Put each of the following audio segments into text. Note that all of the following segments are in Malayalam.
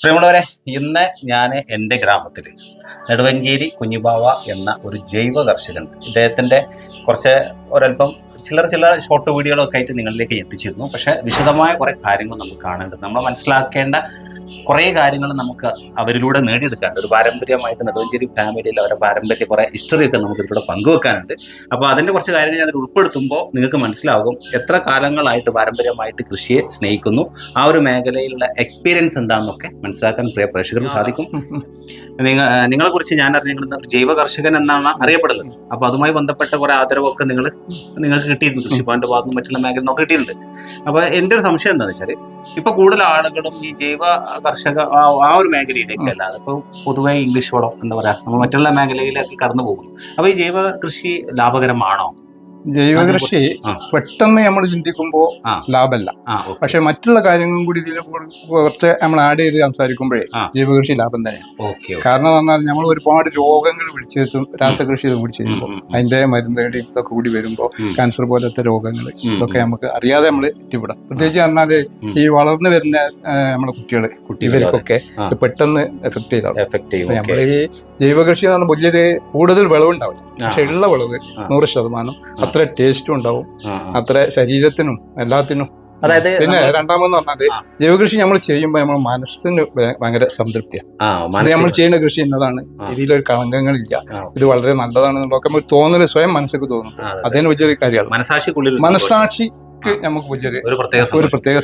പ്രിയമുള്ളവരെ ഇന്ന് ഞാൻ എന്റെ ഗ്രാമത്തിൽ നെടുവഞ്ചേരി കുഞ്ഞിബാവ എന്ന ഒരു ജൈവ കർഷകൻ ഇദ്ദേഹത്തിന്റെ കുറച്ച് ഒരല്പം ചില്ലറ ചില ഷോർട്ട് വീഡിയോകളൊക്കെ ആയിട്ട് നിങ്ങളിലേക്ക് എത്തിച്ചിരുന്നു. പക്ഷേ വിശദമായ കുറേ കാര്യങ്ങൾ നമുക്ക് കാണേണ്ടത് നമ്മൾ മനസ്സിലാക്കേണ്ട കുറേ കാര്യങ്ങൾ നമുക്ക് അവരിലൂടെ നേടിയെടുക്കാനുണ്ട്. ഒരു പാരമ്പര്യമായിട്ട് നെടുവഞ്ചേരി ഫാമിലിയിൽ അവരുടെ പാരമ്പര്യ കുറേ ഹിസ്റ്ററിയൊക്കെ നമുക്ക് ഇതിലൂടെ പങ്കുവെക്കാനുണ്ട്. അപ്പോൾ അതിന്റെ കുറച്ച് കാര്യങ്ങൾ ഞാൻ ഉൾപ്പെടുത്തുമ്പോൾ നിങ്ങൾക്ക് മനസ്സിലാകും എത്ര കാലങ്ങളായിട്ട് പാരമ്പര്യമായിട്ട് കൃഷിയെ സ്നേഹിക്കുന്നു. ആ ഒരു മേഖലയിലുള്ള എക്സ്പീരിയൻസ് എന്താണെന്നൊക്കെ മനസ്സിലാക്കാൻ പ്രിയ പ്രേക്ഷകർക്ക് സാധിക്കും. നിങ്ങൾ നിങ്ങളെ കുറിച്ച് ഞാൻ അറിഞ്ഞിരുന്ന ഒരു ജൈവ കർഷകൻ എന്നാണ് അറിയപ്പെടുന്നത്. അപ്പോൾ അതുമായി ബന്ധപ്പെട്ട കുറേ ആദരവൊക്കെ നിങ്ങൾ നിങ്ങൾക്ക് കിട്ടിയിരുന്നു കൃഷിഭവന്റെ ഭാഗത്തും മറ്റുള്ള മേഖല നമുക്ക് കിട്ടിയിട്ടുണ്ട്. അപ്പൊ എന്റെ ഒരു സംശയം എന്താണെന്ന് വെച്ചാൽ ഇപ്പൊ കൂടുതൽ ആളുകളും ഈ ജൈവ കർഷക ആ ഒരു മേഖലയിലേക്ക് അല്ലാതെ ഇപ്പൊ പൊതുവെ ഇംഗ്ലീഷ് വളം എന്താ പറയാ മറ്റുള്ള മേഖലയിലേക്ക് കടന്നു പോകുന്നു അപ്പൊ ഈ ജൈവ കൃഷി ലാഭകരമാണോ? ജൈവ കൃഷി. പെട്ടെന്ന് നമ്മൾ ചിന്തിക്കുമ്പോൾ. ലാഭമല്ല. പക്ഷെ മറ്റുള്ള കാര്യങ്ങളും കൂടി ഇതിൽ കുറച്ച് നമ്മൾ ആഡ് ചെയ്ത് സംസാരിക്കുമ്പോഴേ. ജൈവ കൃഷി ലാഭം തന്നെയാണ് കാരണം എന്ന് പറഞ്ഞാൽ നമ്മൾ ഒരുപാട് രോഗങ്ങൾ പിടിച്ചെത്തും രാസകൃഷി ഇത് പിടിച്ചു കഴിയുമ്പോൾ അതിന്റെ മരുന്നുകളുടെ ഇതൊക്കെ കൂടി വരുമ്പോൾ. ക്യാൻസർ പോലത്തെ രോഗങ്ങൾ. ഇതൊക്കെ നമുക്ക് അറിയാതെ നമ്മൾ എത്തിപ്പെടാം പ്രത്യേകിച്ച് പറഞ്ഞാൽ. ഈ വളർന്നു വരുന്ന നമ്മളെ ഇവർക്കൊക്കെ ആ. ഇത് പെട്ടെന്ന് എഫക്ട് ചെയ്താൽ എഫക്ട് ചെയ്യും നമ്മൾ ഈ ജൈവ കൃഷി എന്ന് പറഞ്ഞാൽ വലിയൊരു കൂടുതൽ വിളവുണ്ടാവില്ല. പക്ഷെ ഉള്ള വിളവ് നൂറ് ശതമാനം അത്ര ടേസ്റ്റും ഉണ്ടാവും. അത്ര ശരീരത്തിനും എല്ലാത്തിനും. അതായത് പിന്നെ രണ്ടാമെന്ന് പറഞ്ഞാൽ. ജൈവകൃഷി നമ്മൾ ചെയ്യുമ്പോൾ നമ്മൾ മനസ്സിന് ഭയ- ഭയങ്കര സംതൃപ്തിയാണ് നമ്മൾ ചെയ്യുന്ന കൃഷി എന്നതാണ് ഇതിലൊരു കളങ്കങ്ങളില്ല. ഇത് വളരെ നല്ലതാണെന്നുള്ളതൊക്കെ നമുക്ക് തോന്നൽ സ്വയം മനസ്സിലേക്ക് തോന്നും. അതിന് വലിയൊരു കാര്യമാണ്. മനസാക്ഷി നമുക്ക് ഒരു പ്രത്യേക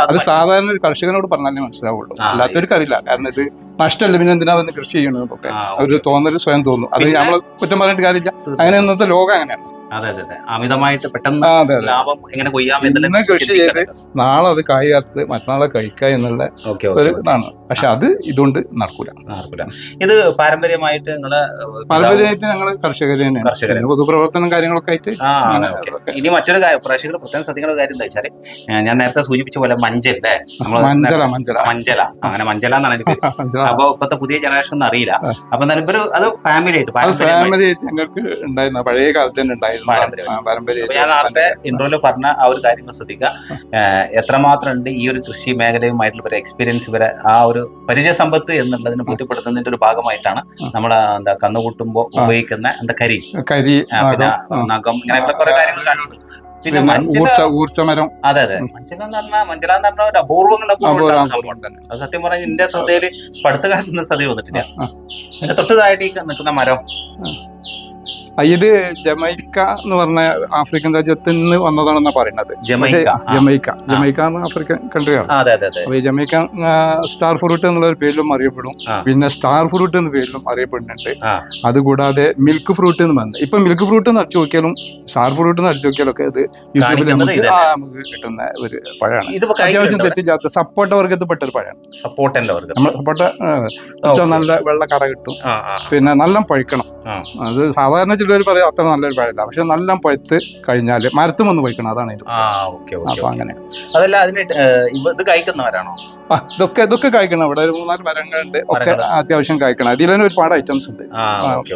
അത് സാധാരണ ഒരു കർഷകനോട് പറഞ്ഞാലേ മനസ്സിലാവുള്ളൂ. അല്ലാത്തൊരു അല്ലാത്തവർക്ക് അറിയില്ല കാരണം ഇത് നഷ്ടമല്ല. പിന്നെ എന്തിനാ വന്ന് കൃഷി ചെയ്യണമെന്നൊക്കെ ഒരു തോന്നൽ സ്വയം തോന്നും. അത് നമ്മൾ കുറ്റം പറഞ്ഞിട്ട് കാര്യമില്ല. അങ്ങനെ ഇന്നത്തെ ലോകം അങ്ങനെയാണ്. അതെ അതെ അതെ. അമിതമായിട്ട് പെട്ടെന്ന് ലാഭം എങ്ങനെ കൊയ്യാം ഇന്ന് കൃഷി ചെയ്ത് നാളെ അത് കായ്ക്കാത്തത് മറ്റന്നാളെ കഴിക്കുക എന്നുള്ള ഒരു ഇതാണ്. പക്ഷെ അത് ഇതുകൊണ്ട് നടക്കൂല. ഇത് പാരമ്പര്യമായിട്ട് നിങ്ങൾ പാരമ്പര്യമായിട്ട് ഞങ്ങൾ കർഷകർ തന്നെയാണ്. പൊതുപ്രവർത്തനം കാര്യങ്ങളൊക്കെ ആയിട്ട്. ഇനി മറ്റൊരു കാര്യം പ്രേക്ഷകർ പ്രത്യേകം ശ്രദ്ധിക്കുന്ന കാര്യം എന്താ വെച്ചാൽ ഞാൻ നേരത്തെ സൂചിപ്പിച്ച പോലെ മഞ്ചല്ലേ? മഞ്ചല മഞ്ചല മഞ്ചല അങ്ങനെ മഞ്ചല എന്നാണ് എനിക്ക് അപ്പൊ ഇപ്പത്തെ പുതിയ ജനറേഷൻ ഒന്നും അറിയില്ല. അപ്പൊ എന്നാലും ഇവർ അത് ഫാമിലി ആയിട്ട് ഫാമിലി ആയിട്ട് ഞങ്ങൾക്ക് ഉണ്ടായിരുന്ന പഴയ കാലത്ത് തന്നെ ഉണ്ടായിരുന്ന പാരമ്പര്യം. ഞാൻ നേരത്തെ ഇൻട്രോയിൽ പറഞ്ഞ ആ ഒരു കാര്യങ്ങൾ ശ്രദ്ധിക്കുക. എത്രമാത്രം ഉണ്ട് ഈ ഒരു കൃഷി മേഖലയുമായിട്ടുള്ള ഒരു എക്സ്പീരിയൻസ് ഇവരെ ആ ഒരു പരിചയ സമ്പത്ത് എന്നുള്ളതിനെ ബോധ്യപ്പെടുത്തുന്നതിന്റെ ഒരു ഭാഗമായിട്ടാണ് നമ്മൾ എന്താ കന്നുകൂട്ടുമ്പോൾ ഉപയോഗിക്കുന്ന എന്താ കരി. കരി നഖം. ഇങ്ങനെയുള്ള കുറെ കാര്യങ്ങൾ കാണിച്ചു. പിന്നെ ഊർച്ചമരം. അതെ അതെ. മഞ്ചല എന്ന് പറഞ്ഞാൽ മഞ്ചല എന്ന് പറഞ്ഞാൽ ഒരു അപൂർവങ്ങളുടെ അത് സത്യം പറഞ്ഞാൽ എന്റെ ശ്രദ്ധയിൽ പടുത്ത കാലത്തൊന്നും ശ്രദ്ധ വന്നിട്ടില്ല. തൊട്ടതായിട്ട് ഈ നിൽക്കുന്ന മരം. ഇത് ജമൈക്ക എന്ന് പറഞ്ഞ ആഫ്രിക്കൻ രാജ്യത്ത് നിന്ന് വന്നതാണെന്നാണ് പറയുന്നത്. ജമൈക്ക. ജമൈക്ക. എന്ന് ആഫ്രിക്കൻ കൺട്രിയാണ് അപ്പൊ ഈ ജമൈക്ക സ്റ്റാർ ഫ്രൂട്ട് എന്നുള്ള ഒരു പേരിലും അറിയപ്പെടും. പിന്നെ സ്റ്റാർ ഫ്രൂട്ട് എന്ന പേരിലും അറിയപ്പെടുന്നുണ്ട്. അതുകൂടാതെ മിൽക്ക് ഫ്രൂട്ട് എന്ന് പറഞ്ഞത് ഇപ്പൊ മിൽക്ക് ഫ്രൂട്ട് എന്ന് അടിച്ചു നോക്കിയാലും സ്റ്റാർ ഫ്രൂട്ട് എന്ന് അടിച്ചു നോക്കിയാലും ഒക്കെ ഇത് യൂട്യൂബിൽ നമുക്ക് നമുക്ക് കിട്ടുന്ന ഒരു പഴമാണ്. അത്യാവശ്യം തെറ്റിച്ചാത്ത സപ്പോട്ട വർഗത്തിൽപ്പെട്ട ഒരു പഴമാണ്. സപ്പോർട്ടിന്റെ വർഗം നമ്മൾ സപ്പോട്ട നല്ല വെള്ള കറ കിട്ടും. പിന്നെ നല്ല പഴുക്കണം. അത് സാധാരണ ചിലർ പറയും അത്ര നല്ലൊരു പഴമില്ല. പക്ഷെ നല്ല പഴുത്ത് കഴിഞ്ഞാൽ മരത്തും വന്ന് പോയിക്കണം അതാണ് അപ്പൊ അങ്ങനെ. അതല്ല അതിന് ഏഹ്, ഇവ- ഇത് കഴിക്കുന്നവരാണോ? ഇതൊക്കെ ഇതൊക്കെ കഴിക്കണം. ഇവിടെ ഒരു മൂന്നാൽ മരങ്ങളുണ്ട്. ഒക്കെ അത്യാവശ്യം കഴിക്കണം. ഇതിൽ തന്നെ ഒരുപാട് ഐറ്റംസ് ഉണ്ട്.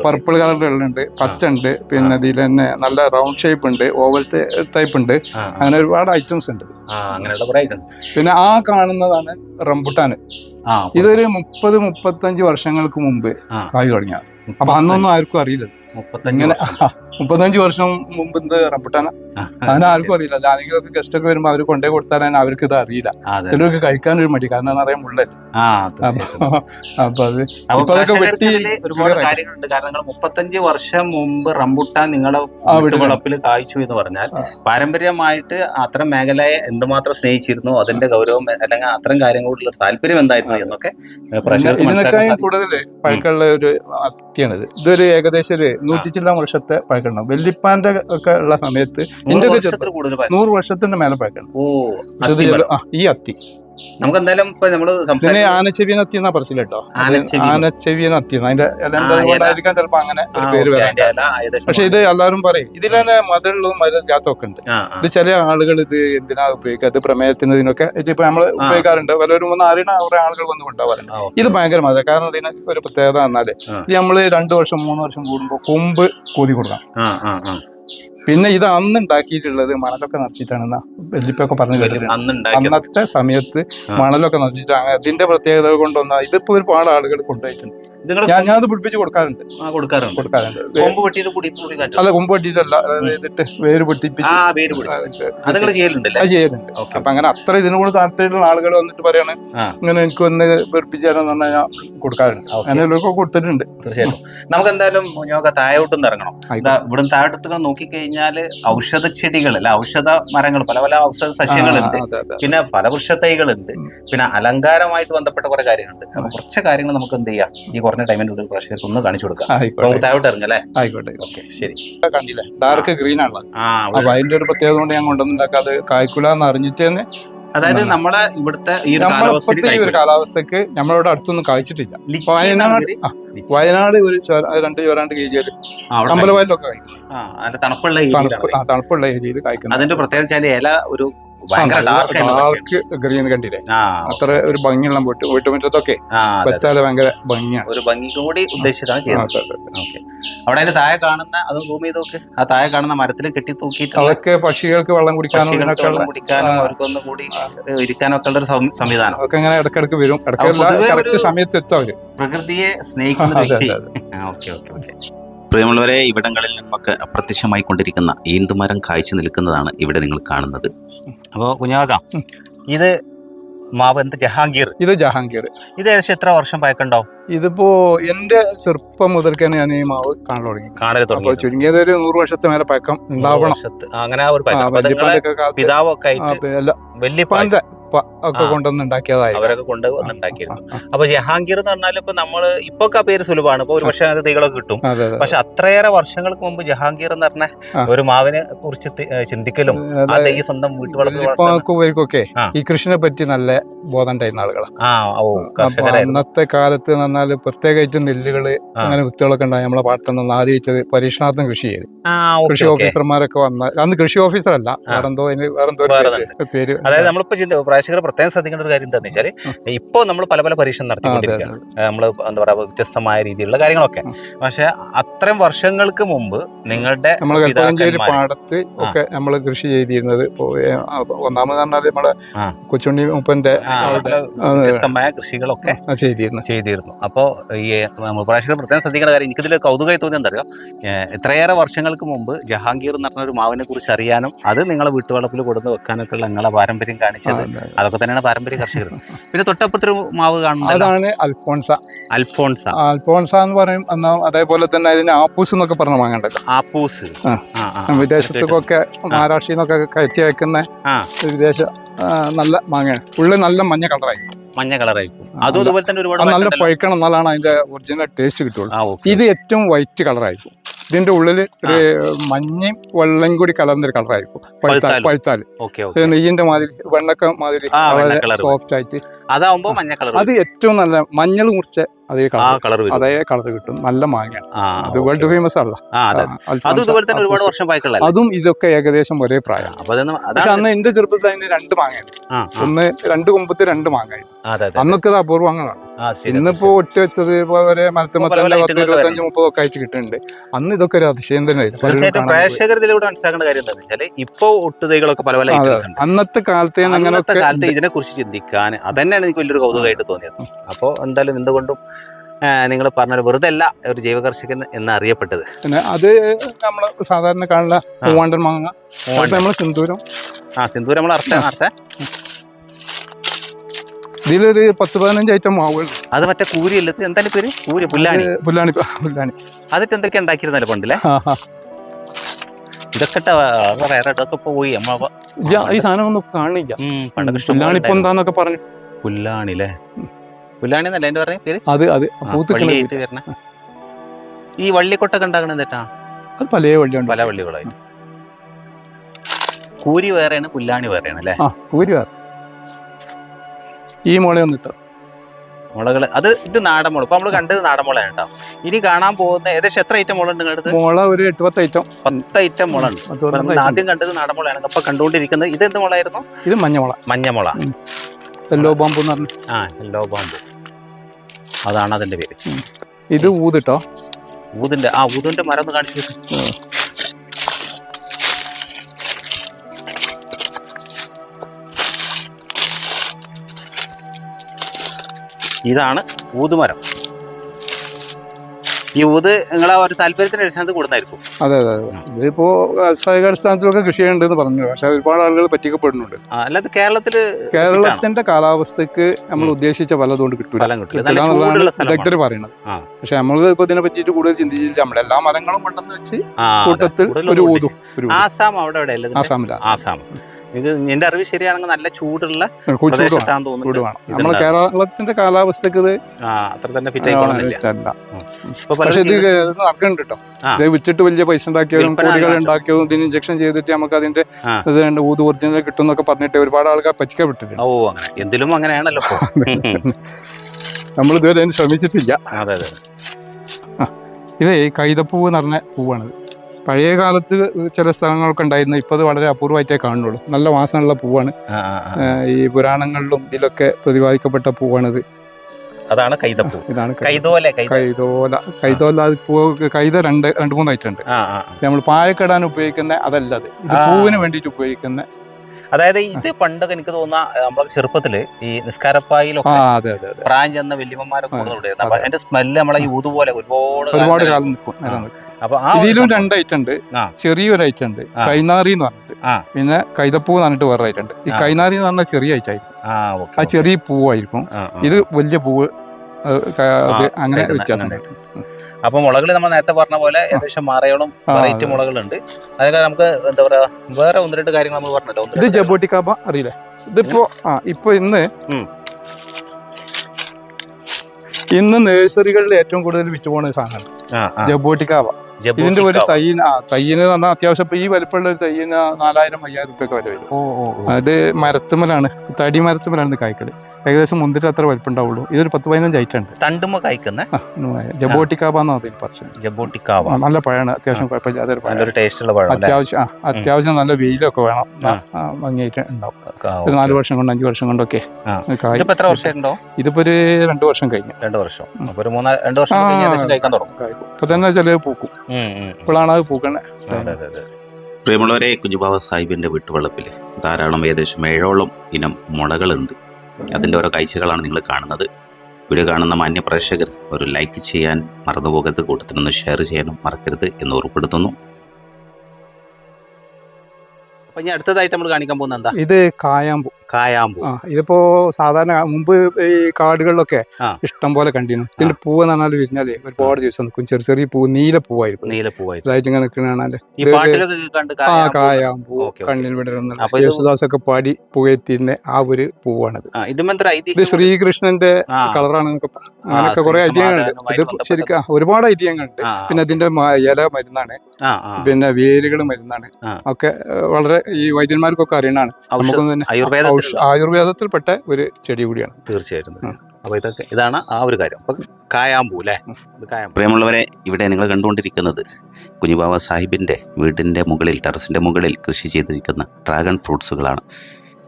പർപ്പിൾ കളറിലുണ്ട് പച്ച ഉണ്ട് പിന്നെ ഇതിൽ തന്നെ നല്ല റൗണ്ട് ഷേപ്പ് ഉണ്ട് ഓവൽ ടൈപ്പ് ഉണ്ട്. അങ്ങനെ ഒരുപാട് ഐറ്റംസ് ഉണ്ട്. പിന്നെ ആ കാണുന്നതാണ് റംബുട്ടാന്. ആ ഇതൊരു മുപ്പത് മുപ്പത്തഞ്ച് വർഷങ്ങൾക്ക് മുമ്പ്. കായ് തുടങ്ങിയത് അപ്പൊ അന്നൊന്നും ആർക്കും അറിയില്ല മുപ്പത്തഞ്ച് വർഷം. മുമ്പ് ഇത് റംബുട്ടാന. അങ്ങനെ അതിന് ആർക്കും അറിയില്ല. ആരെങ്കിലും ഗസ്റ്റ് ഒക്കെ വരുമ്പോൾ അവർ കൊണ്ടേ കൊടുത്താൽ അവർക്ക് ഇത് അറിയില്ല ചിലർക്ക് കഴിക്കാൻ ഒരു മടി. കാരണം നിറയെ മുള്ളല്ല? ആ തീർച്ചയായിട്ടും. അപ്പൊ അത് അപ്പൊ അതൊക്കെ വെട്ടി ഒരുപാട് കാര്യങ്ങളുണ്ട്. കാരണം മുപ്പത്തഞ്ച് വർഷം മുമ്പ് റംബുട്ടാൻ നിങ്ങളെ ആ, വീട്ടിലുണ്ട്. വളപ്പിൽ കായ്ച്ചു എന്ന് പറഞ്ഞാൽ. പാരമ്പര്യമായിട്ട് അത്തരം മേഖലയെ എന്തുമാത്രം സ്നേഹിച്ചിരുന്നു അതിന്റെ ഗൗരവം അല്ലെങ്കിൽ അത്തരം കാര്യങ്ങളോടുള്ള താല്പര്യം എന്തായിരുന്നു എന്നൊക്കെ. കൂടുതൽ പഴക്കമുള്ള ഒരു അത്തിയാണിത് ഇതൊരു ഏകദേശം ഒരു നൂറ്റി ചില്ലാം വർഷത്തെ പഴക്കമുണ്ടാവും. വെല്ലിപ്പാന്റെ ഒക്കെ ഉള്ള സമയത്ത് നൂറ് വർഷത്തിന്റെ മേലെ. ആ, ഈ അത്തി. നമുക്ക് എന്തായാലും ഇപ്പൊ നമ്മൾ പിന്നെ ആനച്ചെവിയൻ. അത്തി എന്നാ പറച്ചില്ല കേട്ടോ ആനച്ചെവിയൻ. അത്തി അതിന്റെ. കൊണ്ടായിരിക്കാം ചിലപ്പോ അങ്ങനെ ഒരു പേര് വരാൻ പക്ഷെ ഇത് എല്ലാവരും പറയും ഇതിൽ തന്നെ മധുരമുള്ളതും മധുരം ജാത്തമൊക്കെ ഉണ്ട്. ഇത് ചില ആളുകൾ ഇത് എന്തിനാ ഉപയോഗിക്കുക ഇത് പ്രമേയത്തിന് ഇതിനൊക്കെ ഇപ്പൊ നമ്മൾ. ഉപയോഗിക്കാറുണ്ട്. പലരും ഒന്ന് അറിയണ അവരുടെ ആളുകൾ വന്ന് കൊണ്ടുപോകാറുണ്ട്. ഇത് ഭയങ്കര മതി കാരണം ഇതിന് ഒരു പ്രത്യേകത എന്നാൽ ഇത് നമ്മൾ രണ്ടു വർഷം മൂന്ന് വർഷം കൂടുമ്പോ കൊമ്പ് കൂതി കൊടുക്കണം. ആ. പിന്നെ ഇത് അന്ന് ഉണ്ടാക്കിയിട്ടുള്ളത് മണലൊക്കെ നിറച്ചിട്ടാണ് വല്യപ്പൊക്കെ പറഞ്ഞു കേട്ടിട്ടുണ്ട് അന്നത്തെ സമയത്ത് മണലൊക്കെ നിറച്ചിട്ട് അതിന്റെ പ്രത്യേകത കൊണ്ടൊന്നാ ഇതിപ്പോ ഒരുപാട് ആളുകൾ കൊണ്ടുപോയിട്ടുണ്ട്. ഞാൻ ഞാൻ അത് പിടിപ്പിച്ച് കൊടുക്കാറുണ്ട്. കൊടുക്കാറുണ്ട്. അല്ല കൊമ്പ് വെട്ടിയിട്ടല്ല ഇതിട്ട് വേര് പൊട്ടിപ്പിച്ച് അത് ചെയ്യലുണ്ട്. അപ്പൊ അങ്ങനെ അത്ര ഇതിനോട് താല്പര്യമുള്ള ആളുകൾ വന്നിട്ട് പറയാണ്. ഇങ്ങനെ എനിക്ക് ഒന്ന് തരാന്ന് പറഞ്ഞാൽ ഞാൻ കൊടുക്കാറുണ്ട്. അങ്ങനെ കൊടുത്തിട്ടുണ്ട്. തീർച്ചയായിട്ടും. നമുക്ക് എന്തായാലും താഴോട്ടൊന്നും താഴോട്ടും ഇറങ്ങണം ഇവിടെ താഴോട്ടൊക്കെ ഇവിടുന്ന് നോക്കിക്കഴിഞ്ഞാൽ ഔഷധ ചെടികൾ അല്ല ഔഷധ മരങ്ങൾ പല പല ഔഷധ സസ്യങ്ങളുണ്ട്. പിന്നെ പല വൃക്ഷത്തൈകളുണ്ട്. പിന്നെ അലങ്കാരമായിട്ട് ബന്ധപ്പെട്ട കുറെ കാര്യങ്ങളുണ്ട്. അപ്പൊ കുറച്ച് കാര്യങ്ങൾ നമുക്ക് എന്ത് ചെയ്യാം? ഈ കുറഞ്ഞ ടൈമിന്റെ ഉള്ളിൽ പ്രേക്ഷകർക്ക് ഒന്ന് കാണിച്ചു കൊടുക്കാം. ആയിക്കോട്ടെ. നമുക്ക് താഴോട്ട് ഇറങ്ങല്ലേ ആയിക്കോട്ടെ ഓക്കെ ശരി. കണ്ടില്ലേ? ഡാർക്ക് ഗ്രീൻ ആണല്ലോ. ആ അപ്പൊ അതിന്റെ ഒരു പ്രത്യേകത കൊണ്ട് ഞാൻ കൊണ്ടുവന്നിട്ടുണ്ടാക്കാം അത് കായ്ക്കുല എന്ന് അറിഞ്ഞിട്ട് തന്നെ അതായത് നമ്മളെ ഇവിടുത്തെ ഈ ഒരു കാലാവസ്ഥക്ക് നമ്മളോട് അടുത്തൊന്നും കഴിച്ചിട്ടില്ല വയനാട് ആ, വയനാട് ഒരു രണ്ട് ചോരാണ്ട് അമ്പലവയലൊക്കെ ആ, അതിന്റെ തണുപ്പുള്ള തണുപ്പുള്ള ഏരിയയിൽ കായ്ക്കുന്നത്. അതിന്റെ പ്രത്യേകത ഇല ഒരു ഭയങ്കര ഡാർക്ക് ഗ്രീൻ കണ്ടില്ലേ? അത്ര ഒരു ഭംഗിയുള്ള വീട്ട് വീട്ടുമുറ്റത്തൊക്കെ. വെച്ചാൽ ഭയങ്കര ഭംഗിയാണ്. ഒരു ഭംഗിക്കും കൂടി ഉദ്ദേശിച്ചിട്ടാണ് ചെയ്യുന്നത്. ഓക്കെ. അവിടെ അതിന്റെ താഴെ കാണുന്ന അത് സൂം ചെയ്ത് നോക്ക്. ആ താഴെ കാണുന്ന മരത്തിൽ കെട്ടി തൂക്കിയിട്ട് അതൊക്കെ പക്ഷികൾക്ക് വെള്ളം കുടിക്കാനും വെള്ളം കുടിക്കാനും. അവർക്കൊന്ന് കൂടി ഇരിക്കാനും ഒക്കെ ഉള്ള ഒരു സംവിധാനം. അതൊക്കെ ഇങ്ങനെ ഇടക്കിടക്ക് വരും. ഇടയ്ക്ക് സമയത്ത് എത്തും അവർ. പ്രകൃതിയെ സ്നേഹിക്കുന്ന വ്യക്തി. Okay okay okay. പ്രിയമുള്ളവരെ ഇവിടങ്ങളിൽ നിന്നൊക്കെ അപ്രത്യക്ഷമായി കൊണ്ടിരിക്കുന്ന ഈന്തുമരം കാഴ്ച നിൽക്കുന്നതാണ് ഇവിടെ നിങ്ങൾ കാണുന്നത്. അപ്പോൾ കുഞ്ഞാക ഇത് മാവ് എന്ത്? ജഹാംഗീർ. ഇത് ജഹാംഗീർ. ഇത് ഏകദേശം എത്ര വർഷം പഴക്കണ്ടാവും ഇതിപ്പോ എന്റെ ചെറുപ്പം മുതൽക്ക് തന്നെ ഞാൻ ഈ മാവ് കാണാൻ തുടങ്ങി. കാണാൻ അപ്പൊ തുടങ്ങി ചുരുങ്ങിയത് ഒരു നൂറ് വർഷത്തെ മേലെ പഴക്കം ഉണ്ടാവണം. അങ്ങനെ ആ ഒരു ആ, പഴക്കം. അപ്പൊ നിങ്ങളെ വല്യപ്പാന്റെ കാലത്ത് പിതാവൊക്കെ ആ, ആയിട്ട് പിന്നെ എല്ലാ ഉപ്പാന്റെ ഒക്കെ ആ. കൊണ്ടുവന്ന് ഉണ്ടാക്കിയതായി അവരൊക്കെ കൊണ്ട് വന്നുണ്ടാക്കിയിരുന്നു. അപ്പൊ ജഹാംഗീർ എന്ന് പറഞ്ഞാൽ ഇപ്പൊ നമ്മൾ ഇപ്പൊ ആ പേര് സുലഭമാണ്. ഇപ്പൊ ഒരു പക്ഷേ അത് തൈകളൊക്കെ കിട്ടും. അതെ അതെ പക്ഷെ അത്രയേറെ വർഷങ്ങൾക്ക് മുമ്പ് ജഹാംഗീർ എന്ന് പറഞ്ഞ ആ. ഒരു മാവിനെ കുറിച്ച് തി- ഏ, ചിന്തിക്കലും ആ ഈ സ്വന്തം വീട്ടുവളപ്പിൽ വളർത്തുന്ന ഇവർക്കൊക്കെ ആ. ഈ കൃഷിനെ പറ്റി നല്ല ബോധം ഉണ്ടായിരുന്ന ആളുകളാണ് ആ ഓ അപ്പൊ കർഷകരായിരുന്നു. അന്നത്തെ കാലത്ത് എന്ന് പറഞ്ഞാൽ പ്രത്യേകമായിട്ട് നെല്ലുകൾ. അങ്ങനെ വിത്തുകളൊക്കെ ഉണ്ടായി. നമ്മളെ പാടത്ത് നിന്ന് ആദ്യം പരീക്ഷണാർത്ഥം കൃഷി ചെയ്ത്. കൃഷി ഓഫീസർമാരൊക്കെ വന്ന അന്ന് കൃഷി ഓഫീസർ അല്ല വേറെന്തോ അതിന് വേറെന്തോ പേര്- അതായത് നമ്മളിപ്പോ ചിന്ത പ്രേക്ഷകർ പ്രത്യേകം ശ്രദ്ധിക്കേണ്ട ഒരു കാര്യം എന്താണെന്ന് വെച്ചാൽ ഇപ്പൊ നമ്മൾ പല പല പരീക്ഷണം നടത്തിക്കൊണ്ടിരിക്കുകയാണ്. നമ്മൾ എന്താ പറയാ വ്യത്യസ്തമായ രീതിയിലുള്ള കാര്യങ്ങളൊക്കെ. പക്ഷെ അത്രയും വർഷങ്ങൾക്ക് മുമ്പ് നിങ്ങളുടെ പാടത്ത് ഒക്കെ നമ്മൾ കൃഷി ചെയ്തിരുന്നത് ഒന്നാമത് പറഞ്ഞാൽ നമ്മളെ കൊച്ചുണ്ണി മുപ്പന്റെ വ്യത്യസ്തമായ കൃഷികളൊക്കെ ചെയ്തിരുന്നു. ചെയ്തിരുന്നു. അപ്പോൾ ഈ പ്രേക്ഷകർ പ്രത്യേകം ശ്രദ്ധിക്കേണ്ട കാര്യം എനിക്കിതിൽ കൗതുകമായി തോന്നി എന്താ എത്രയേറെ ഇത്രയേറെ വർഷങ്ങൾക്ക് മുമ്പ് ജഹാംഗീർ എന്ന് പറഞ്ഞ ഒരു മാവിനെ കുറിച്ച് അറിയാനും അത് നിങ്ങളെ വീട്ടുവളപ്പിൽ കൊടുന്ന് വെക്കാനൊക്കെ ഉള്ള നിങ്ങളെ പാരമ്പര്യം കാണിച്ചത് അതൊക്കെ തന്നെയാണ് പാരമ്പര്യ കർഷകർ പിന്നെ തൊട്ടപ്പുറത്തൊരു മാവ് കാണുന്നത് അതാണ് അൽഫോൺസ. അൽഫോൺസ. അൽഫോൺസ എന്ന് പറയും എന്നാ അതേപോലെ തന്നെ അതിന് ആപ്പൂസ് എന്നൊക്കെ പറഞ്ഞ വാങ്ങേണ്ടത് ആപ്പൂസ്. ആ. ആ, ആ. വിദേശത്തൊക്കെ മഹാരാഷ്ട്രയിൽ നിന്നൊക്കെ കയറ്റി അയക്കുന്ന. വിദേശ നല്ല മാങ്ങയാണ്. ഉള്ളിൽ നല്ല മഞ്ഞ കളറായി. മഞ്ഞ കളറായിരിക്കും. അതും അതുപോലെ തന്നെ ഒരുപാട് നല്ല. പഴുക്കണം എന്നാലാണ് അതിന്റെ ഒറിജിനൽ ടേസ്റ്റ് കിട്ടുള്ളൂ. ഇത് ഏറ്റവും വൈറ്റ് കളറായിരിക്കും. ഇതിന്റെ ഉള്ളിൽ ഒരു മഞ്ഞയും വെള്ളം കൂടി കലർന്നൊരു കളറായിരിക്കും. പഴുത്താൽ പഴുത്താലും. പഴുത്താൽ. നെയ്യിന്റെ മാതിരി വെണ്ണക്ക മാതിരി സോഫ്റ്റ് ആയിട്ട് അതാവുമ്പോ മഞ്ഞ കളർ അത് ഏറ്റവും നല്ല മഞ്ഞൾ മുറിച്ച അതേ കളർ അതേ കളർ കിട്ടും. നല്ല മാങ്ങ അത്. വേൾഡ് ഫേമസ് ആണല്ലോ. ആ അതെ. ഇതുപോലെ തന്നെ ഒരുപാട് വർഷം പഴക്കമുള്ള അതും ഇതൊക്കെ ഏകദേശം ഒരേ പ്രായം അതൊന്നും പക്ഷെ അന്ന് എന്റെ ചെറുപ്പത്തിൽ അതിന് രണ്ട് ആ, ഒന്ന് രണ്ട് കുമ്പത്തിൽ രണ്ട് മാങ്ങായി അതെ അതെ അന്നൊക്കെ ഇത് അപൂർവങ്ങളാണ് ഇന്നിപ്പോ ഒട്ടി വെച്ചത് പല തന്നെ പത്ത് ഇരുപത്തഞ്ച് മുപ്പത് ഒക്കെ ആയിട്ട് കിട്ടുന്നുണ്ട്. അന്ന് ഇതൊക്കെ ഒരു അതിശയം തന്നെ പ്രേക്ഷകരിലൂടെ മനസ്സിലാക്കേണ്ട കാര്യം എന്താണെന്ന് വെച്ചാൽ ഇപ്പൊ ഒട്ടുതൈകളൊക്കെ പല പല അന്നത്തെ കാലത്തെ അങ്ങനത്തെ കാലത്ത് ഇതിനെ കുറിച്ച് ചിന്തിക്കാൻ അതന്നെയാണ് എനിക്ക് വലിയൊരു കൗതുകമായിട്ട് തോന്നിയത്. അപ്പോൾ എന്തായാലും എന്തുകൊണ്ടും നിങ്ങൾ പറഞ്ഞ വെറുതെ അല്ല ഒരു ജൈവ കർഷകൻ എന്ന് അറിയപ്പെട്ടത്. പിന്നെ അത് നമ്മൾ സാധാരണ കാണുന്ന മൂവാണ്ടൻ മാങ്ങ. നമ്മൾ സിന്ദൂരം. ആ സിന്ദൂരം നമ്മൾ അർത്ഥ അർത്ഥ ഇതിലൊരു പത്ത് പതിനഞ്ച് ഐറ്റം മാവുകൾ. അത് മറ്റേ കൂരി അല്ലത് എന്താണ് പേര്? കൂരി പുല്ലാണി. പുല്ലാണി പുല്ലാണി. അതിട്ട് എന്തൊക്കെ ഉണ്ടാക്കിയിരുന്നല്ലോ പണ്ടില്ലേ. ഇതൊക്കെ വേറെ ഇതൊക്കെ പോയി അമ്മ ഈ സാധനം ഒന്നും കാണില്ല പണ്ടൊക്കെ ഇഷ്ടം പുല്ലാണി ഇപ്പൊ എന്താന്നൊക്കെ പറഞ്ഞു. പുല്ലാണി അല്ലേ പുല്ലാണി എന്നല്ല എന്റെ പറഞ്ഞ പേര്? അത് അത് ആ, പൂത്തുക്കൾ വള്ളിയായിട്ട് വരണ. ഈ വള്ളിക്കൊട്ടൊക്കെ ഉണ്ടാകണത് എന്താ അത് പല വള്ളിയുണ്ട്. പല വള്ളികളായിട്ട്. കൂരി വേറെയാണ് പുല്ലാണി വേറെയാണ് അല്ലേ? ആ കൂരി വേറെ. ഈ മുള ഒന്ന് ഇത്ര മുളകൾ അത് ഇത് നാടൻ മുള. ഇപ്പൊ നമ്മൾ കണ്ടത് നാടൻ മുളയാണ് കേട്ടോ. ഇനി കാണാൻ പോകുന്ന ഏകദേശം എത്ര ഐറ്റം മുള ഉണ്ട് നിങ്ങളുടെ മുള ഒരു എട്ട് പത്ത് ഐറ്റം. പത്ത് ഐറ്റം മുള ഉണ്ട്. നമ്മൾ. ആദ്യം കണ്ടത് നാടൻ മുളയാണ്. അപ്പൊ കണ്ടുകൊണ്ടിരിക്കുന്നത് ഇത് എന്ത് മുളയായിരുന്നു? ഇത് മഞ്ഞമുള മഞ്ഞമുള എല്ലോ ബോംബ് എന്ന് പറഞ്ഞു ആ എല്ലോ ബോംബ് അതാണ് അതിന്റെ പേര്. ഇത് ഊതിട്ടോ? ഊതിന്റെ ആ ഊതിന്റെ മരം ഒന്ന് കാണിച്ചു ഇതാണ് ഊതുമരം. ഊത് നിങ്ങളെ ഒരു താല്പര്യത്തിന് അടിസ്ഥാനത്ത് കൂടുന്നതായിരിക്കും. അതെ അതെ അതെ. ഇതിപ്പോ വ്യവസായിക അടിസ്ഥാനത്തിലൊക്കെ കൃഷി ചെയ്യേണ്ടതെന്ന് പറഞ്ഞു. പക്ഷെ ഒരുപാട് ആളുകൾ പറ്റിക്കപ്പെടുന്നുണ്ട്. അല്ലാതെ കേരളത്തിൽ കേരളത്തിന്റെ കാലാവസ്ഥക്ക് നമ്മൾ ഉദ്ദേശിച്ച പലതുകൊണ്ട് കിട്ടൂല. വിദഗ്ധർ പറയുന്നത്. പക്ഷെ നമ്മൾ ഇപ്പൊ ഇതിനെ പറ്റിയിട്ട് കൂടുതൽ ചിന്തിച്ചില്ല. നമ്മൾ എല്ലാ മരങ്ങളും കൊണ്ടെന്ന് വെച്ച് കൂട്ടത്തിൽ ഒരു ഓതും. ആസാം അവിടെ ആസാമില്ല ആസാമില. ആസാം. ഇത് എന്റെ അറിവ് ശരിയാണെങ്കിൽ നല്ല ചൂടുള്ള ചൂട് കേരളത്തിന്റെ കാലാവസ്ഥക്ക് ഇത് അത്ര തന്നെ ഫിറ്റ് പക്ഷെ ഇത് പലരും ഇത് നടക്കുന്നുണ്ട് കേട്ടോ. ഇത് വിറ്റിട്ട് വലിയ പൈസ ഉണ്ടാക്കിയതും കോടികൾ. ഉണ്ടാക്കിയതും ഇതിന് ഇഞ്ചക്ഷൻ ചെയ്തിട്ട് നമുക്ക് അതിന്റെ. ഇത് ഊത് ഒറിജിനൽ കിട്ടും എന്നൊക്കെ പറഞ്ഞിട്ട് ഒരുപാട് ആൾക്കാർ പറ്റിക്കപ്പെട്ടിട്ടുണ്ട്. ഓ അങ്ങനെ. എന്തിലും അങ്ങനെയാണല്ലോ. നമ്മൾ ഇതുവരെ ശ്രമിച്ചിട്ടില്ല. അതെ അതെ. ഇത് കൈതപ്പൂവ് എന്ന് പറഞ്ഞ പൂവാണിത്. പഴയ കാലത്ത് ചില സ്ഥലങ്ങളൊക്കെ ഉണ്ടായിരുന്നു ഇപ്പോൾ അത് വളരെ അപൂർവമായിട്ടേ കാണുള്ളൂ നല്ല വാസനയുള്ള പൂവാണ്. ഈ പുരാണങ്ങളിലും ഇതിലൊക്കെ പ്രതിപാദിക്കപ്പെട്ട പൂവാണിത്. അതാണ് കൈതപ്പൂ. ഇതാണ് കൈതോലെ കൈത കൈതോല. കൈതോല പൂവ് കൈത രണ്ട് രണ്ട് മൂന്നായിട്ടുണ്ട്. നമ്മൾ പായക്കിടാൻ ഉപയോഗിക്കുന്ന അതല്ല അത്. ഇത് പൂവിന് വേണ്ടിയിട്ട് ഉപയോഗിക്കുന്ന അതായത് ഇത് പണ്ടൊക്കെ എനിക്ക് തോന്നുന്ന നമ്മളെ ചെറുപ്പത്തിൽ ഈ നിസ്കാരപ്പായിലൊക്കെ പ്രായം ചെന്ന വല്യമ്മമാരൊക്കെ അപ്പൊ. അതിന്റെ സ്മെല്ല് നമ്മളെ യൂത് പോലെ ഒരുപാട് കാലം ഒരുപാട് കാലം നിൽക്കും. അപ്പൊ ഇതിലും രണ്ട് ഐറ്റം ഉണ്ട്. ചെറിയൊരു ഐറ്റം ഉണ്ട്. കൈനാറി എന്ന് പറഞ്ഞിട്ട്. പിന്നെ കൈതപ്പൂ എന്ന് പറഞ്ഞിട്ട് വേറെ ഐറ്റം ഉണ്ട്. ഈ. കൈനാറി എന്ന് പറഞ്ഞാൽ ചെറിയ ഐറ്റം ആയിരിക്കും. ആ ചെറിയ പൂവായിരിക്കും. ഇത് വലിയ പൂവ് അങ്ങനെ വ്യത്യാസം. അപ്പൊ മുളകൾ നമ്മൾ നേരത്തെ പറഞ്ഞ പോലെ ഏകദേശം മാറയോളം വെറൈറ്റി. മുളകളുണ്ട്. അതൊക്കെ നമുക്ക് എന്താ പറയാ വേറെ ഒന്ന് രണ്ട് കാര്യങ്ങൾ നമ്മൾ പറഞ്ഞല്ലോ. ഇത് ജബോട്ടി ജബോട്ടിക്കാബ അറിയില്ലേ? ഇതിപ്പോ ആ ഇപ്പൊ ഇന്ന് ഇന്ന് നഴ്സറികളിൽ ഏറ്റവും കൂടുതൽ വിറ്റുപോണ ഒരു സാധനമാണ്. ജബോട്ടിക്കാവ ഇതിന്റെ ഒരു. തൈന് ആ തൈന് പറഞ്ഞാൽ അത്യാവശ്യം ഇപ്പൊ ഈ വലിപ്പമുള്ള ഒരു തൈന് നാലായിരം അയ്യായിരം റുപ്യൊക്കെ വരെ വരും. ഓ, ഓ, ഓ. അത് മരത്തുമലാണ് തടി മരത്തുമലാണ് ഇത് കായ്ക്കൽ. ഏകദേശം മുന്തിരി അത്ര വലിപ്പം ഉണ്ടാവുള്ളൂ ഇതൊരു പത്ത് പതിനഞ്ച് ഐറ്റം ഉണ്ട്. തണ്ടുമ്മ കായ്ക്കുന്ന? ജബോട്ടിക്കാബ എന്നാ ജബോട്ടിക്കാവ. നല്ല പഴമാണ് അത്യാവശ്യം കുഴപ്പമില്ലാതെ നല്ലൊരു ടേസ്റ്റുള്ള പഴം അത്യാവശ്യം ആ അത്യാവശ്യം നല്ല വെയിലൊക്കെ വേണം. ഭംഗിയായിട്ട് ഉണ്ടാവും. ഒരു നാല് വർഷം കൊണ്ട് അഞ്ച് വർഷം കൊണ്ടൊക്കെ എത്ര ഇതിപ്പോ ഒരു രണ്ടു വർഷം കഴിഞ്ഞു. രണ്ട് വർഷം. ഒരു മൂന്നാ രണ്ട് വർഷം. ഇപ്പൊ തന്നെ ചില പൂക്കും. ഇപ്പോഴാണ് അത് പൂക്കണേ. പ്രിയമുള്ളവരെ കുഞ്ഞുബാബ സാഹിബിന്റെ വീട്ടുവളപ്പിൽ ധാരാളം ഏകദേശം ഏഴോളം ഇനം മുളകളുണ്ട്. അതിന്റെ ഓരോ കാഴ്ചകളാണ് നിങ്ങൾ കാണുന്നത്. വീഡിയോ കാണുന്ന മാന്യ പ്രേക്ഷകർ ഒരു ലൈക്ക് ചെയ്യാൻ മറന്നുപോകരുത് കൂട്ടത്തിനൊന്ന് ഷെയർ ചെയ്യാനും മറക്കരുത് എന്ന് ഉറപ്പെടുത്തുന്നു അപ്പൊ ഇനി അടുത്തതായിട്ട് നമ്മൾ കാണിക്കാൻ പോകുന്നത് എന്താ? ഇത് കായാമ്പൂ. കായാമ്പൂ. ആ ഇതിപ്പോ സാധാരണ മുമ്പ് ഈ കാടുകളിലൊക്കെ ഇഷ്ടം പോലെ കണ്ടിരുന്നു. ഇതിന്റെ പൂവ് എന്ന് പറഞ്ഞാൽ വിരിഞ്ഞാലേ ഒരുപാട് ദിവസം നിൽക്കും ചെറിയ ചെറിയ പൂ നീല പൂവായിരിക്കും. നീല പൂവായിരിക്കും. ഇങ്ങനെ നിൽക്കണാണല്ലേ ആ കായാമ്പൂ. കണ്ണിൽ വിടരുന്ന യേശുദാസ് ഒക്കെ യേശുദാസൊക്കെ പാടി പുകയത്തിരുന്ന ആ ഒരു പൂവാണ് ആ, ഇതുമെന്തൊരു ഇത് ശ്രീകൃഷ്ണന്റെ കളറാണ് അങ്ങനെയൊക്കെ കുറെ ഐതിഹ്യങ്ങളുണ്ട്. ഇത് ശരിക്കും ഒരുപാട് ഐതിഹ്യങ്ങളുണ്ട്. പിന്നെ അതിന്റെ ഇല മരുന്നാണ്. പിന്നെ വേരുകൾ മരുന്നാണ്. ഒക്കെ വളരെ ഈ വൈദ്യന്മാർക്കൊക്കെ അറിയണാണ് നമുക്കൊന്നും തന്നെ ആയുർവേദത്തിൽ ഔഷ- ആയുർവേദത്തിൽപ്പെട്ട ഒരു ചെടി കൂടിയാണ്. തീർച്ചയായിട്ടും. ഉം. അപ്പൊ ഇതൊക്കെ ഇതാണ് ആ ഒരു കാര്യം. അപ്പൊ കായാമ്പൂ അല്ലേ? ഇത് കായാമ്പൂ. പ്രിയമുള്ളവരെ ഇവിടെ നിങ്ങൾ കണ്ടുകൊണ്ടിരിക്കുന്നത് കുഞ്ഞുബാബ സാഹിബിന്റെ വീടിന്റെ മുകളിൽ ടെറസിന്റെ മുകളിൽ കൃഷി ചെയ്തിരിക്കുന്ന ഡ്രാഗൺ ഫ്രൂട്ട്സുകളാണ്.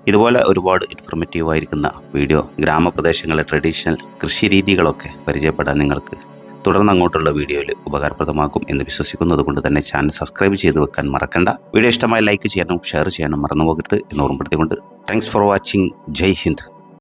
ഇതുപോലെ ഒരുപാട് ഇൻഫർമേറ്റീവ് ആയിരിക്കുന്ന വീഡിയോ ഗ്രാമപ്രദേശങ്ങളിലെ ട്രഡീഷണൽ കൃഷി രീതികളൊക്കെ പരിചയപ്പെടാൻ നിങ്ങൾക്ക് തുടർന്ന് അങ്ങോട്ടുള്ള വീഡിയോയിൽ ഉപകാരപ്രദമാക്കും എന്ന് വിശ്വസിക്കുന്നത് കൊണ്ട് തന്നെ ചാനൽ സബ്സ്ക്രൈബ് ചെയ്ത് വെക്കാൻ മറക്കണ്ട. വീഡിയോ ഇഷ്ടമായി ലൈക്ക് ചെയ്യാനും ഷെയർ ചെയ്യാനും മറന്നു പോകരുത് എന്ന് ഓർമ്മപ്പെടുത്തിക്കൊണ്ട് thanks for watching Jai Hind.